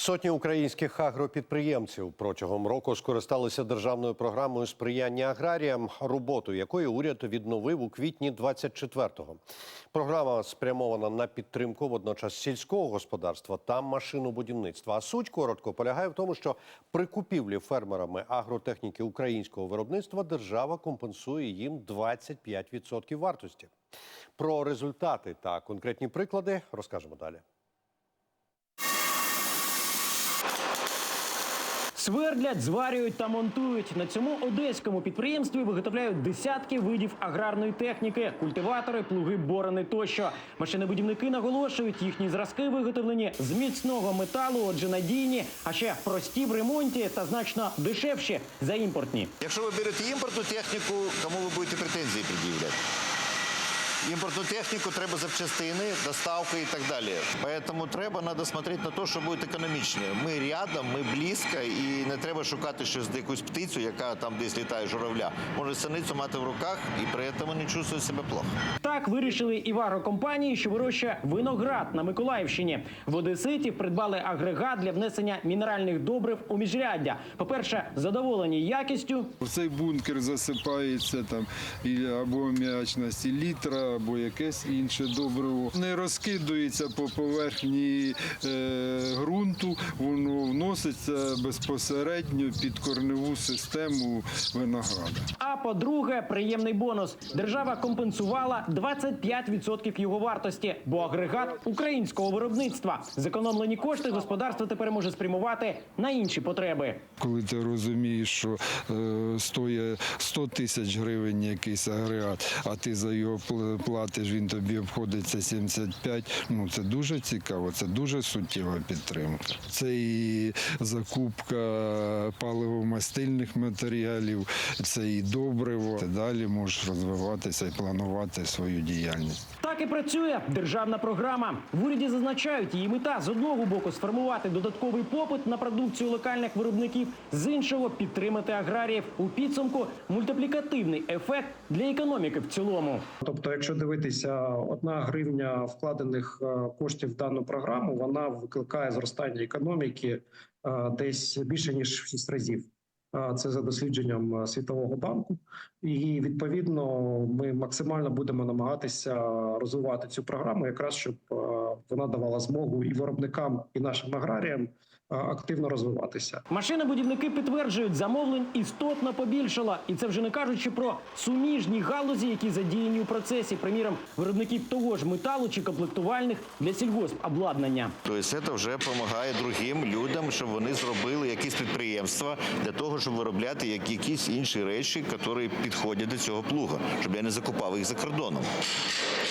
Сотні українських агропідприємців протягом року скористалися державною програмою сприяння аграріям, роботу якої уряд відновив у квітні 24-го. Програма спрямована на підтримку водночас сільського господарства та машинобудівництва. А суть коротко полягає в тому, що при купівлі фермерами агротехніки українського виробництва держава компенсує їм 25% вартості. Про результати та конкретні приклади розкажемо далі. Свердлять, зварюють та монтують. На цьому одеському підприємстві виготовляють десятки видів аграрної техніки, культиватори, плуги, борони тощо. Машинобудівники наголошують, їхні зразки виготовлені з міцного металу, отже, надійні, а ще прості в ремонті та значно дешевші за імпортні. Якщо ви берете імпортну техніку, кому ви будете претензії пред'являти? Імпортну техніку треба запчастини, доставка і так далі. Тому треба треба смотрети на те, що буде економічно. Ми рядом, ми близько, і не треба шукати щось якусь птицю, яка там десь літає журавля. Може синицю мати в руках і при цьому не чувствує себе плохо. Так вирішили і в агрокомпанії, що вирощує виноград на Миколаївщині. В Одеситі придбали агрегат для внесення мінеральних добрив у міжряддя. По-перше, задоволені якістю. В цей бункер засипається там і або м'ячна селітра, або якесь інше добриво. Не розкидується по поверхні е, ґрунту, воно вноситься безпосередньо під корневу систему винограда. А по-друге, приємний бонус. Держава компенсувала 25% його вартості, бо агрегат українського виробництва. Зекономлені кошти господарство тепер може спрямувати на інші потреби. Коли ти розумієш, що е, стоїть 100 тисяч гривень якийсь агрегат, а ти за його платиш, він тобі обходиться 75, ну це дуже цікаво, це дуже суттєва підтримка. Це і закупка паливо-мастильних матеріалів, це і добриво. Ти далі можеш розвиватися і планувати свою діяльність. Так і працює державна програма. В уряді зазначають, її мета з одного боку сформувати додатковий попит на продукцію локальних виробників, з іншого підтримати аграріїв. У підсумку мультиплікативний ефект для економіки в цілому. Тобто, якщо дивитися, одна гривня вкладених е, коштів в дану програму, вона викликає зростання економіки е, десь більше ніж в 6 разів. Е, Це за дослідженням Світового банку, і відповідно ми максимально будемо намагатися розвивати цю програму, якраз щоб вона давала змогу і виробникам, і нашим аграріям активно розвиватися. Машинобудівники підтверджують, замовлень істотно побільшало, і це вже не кажучи про суміжні галузі, які задіяні у процесі, приміром виробників того ж металу чи комплектувальних для сільгоспобладнання. Тобто це вже допомагає другим людям, щоб вони зробили якісь підприємства для того, щоб виробляти якісь інші речі, які підходять до цього плуга, щоб я не закупав їх за кордоном.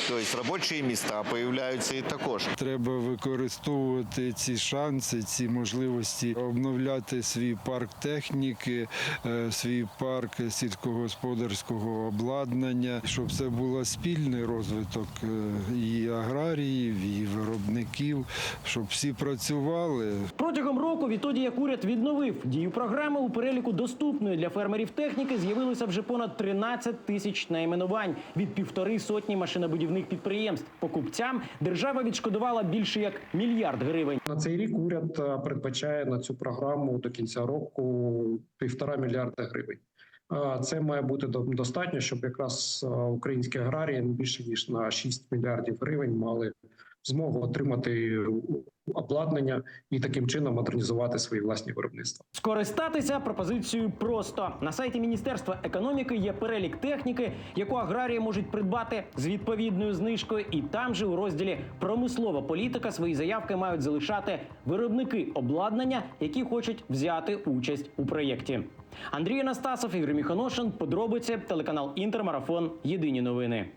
Тобто робочі міста появляються і також. Треба використовувати ці шанси, ці можливості обновляти свій парк техніки, е, свій парк сільськогосподарського обладнання, щоб це був спільний розвиток е, і аграріїв, і виробників, щоб всі працювали. Протягом року, відтоді як уряд відновив дію програми у переліку доступної для фермерів техніки, з'явилося вже понад 13 тисяч найменувань від півтори сотні машинобудівних підприємств. Покупцям держава відшкодувала більше як мільярд гривень. На цей рік уряд е, передбачає на цю програму до кінця року півтора мільярда гривень. Е, Це має бути до- достатньо, щоб якраз е, українські аграрії більше ніж на 6 мільярдів гривень мали змогу отримати обладнання і таким чином модернізувати свої власні виробництва. Скористатися пропозицією просто на сайті Міністерства економіки є перелік техніки, яку аграрії можуть придбати з відповідною знижкою, і там же у розділі Промислова політика свої заявки мають залишати виробники обладнання, які хочуть взяти участь у проєкті. Андрій Анастасов, Ігор Міхоношин, подробиці, телеканал Інтермарафон. Єдині новини.